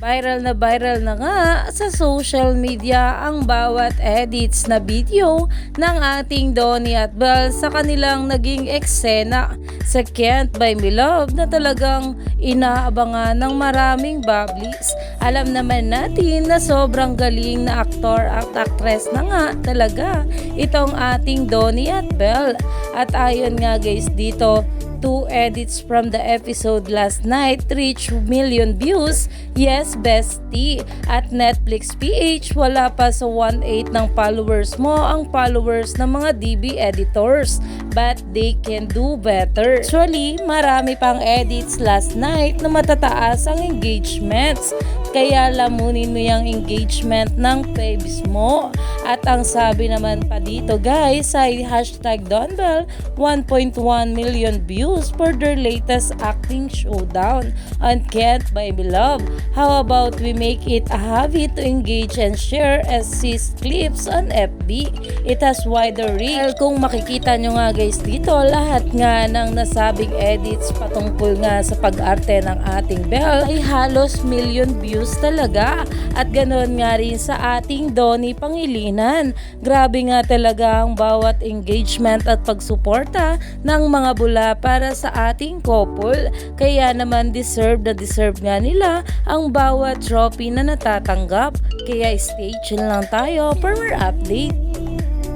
Viral na viral na nga sa social media ang bawat edits na video ng ating Donnie at Belle sa kanilang naging eksena sa Can't Buy Me Love na talagang inaabangan ng maraming bablis. Alam naman natin na sobrang galing na aktor at actress na nga talaga itong ating Donnie at Belle. At ayon nga guys dito, two edits from the episode last night reach million views. Yes, bestie. At Netflix PH, wala pa sa 1.8 ng followers mo ang followers ng mga DB editors. But they can do better. Actually, marami pang edits last night na matataas ang engagements. Kaya lamunin mo yung engagement ng faves mo. At ang sabi naman pa dito guys ay hashtag Donbell 1.1 million views for their latest acting showdown on Can't Buy Me Love. How about we make it a habit to engage and share SC's clips on FB? It has wider reach. Well, kung makikita nyo nga guys dito, lahat nga ng nasabing edits patungkol nga sa pag-arte ng ating Belle ay halos million views talaga. At ganoon nga rin sa ating Donnie Pangilinan. Grabe nga talaga ang bawat engagement at pagsuporta ng mga bula para sa ating couple. Kaya naman deserve na deserve nga nila ang bawat trophy na natatanggap. Kaya stay chill lang tayo for more update.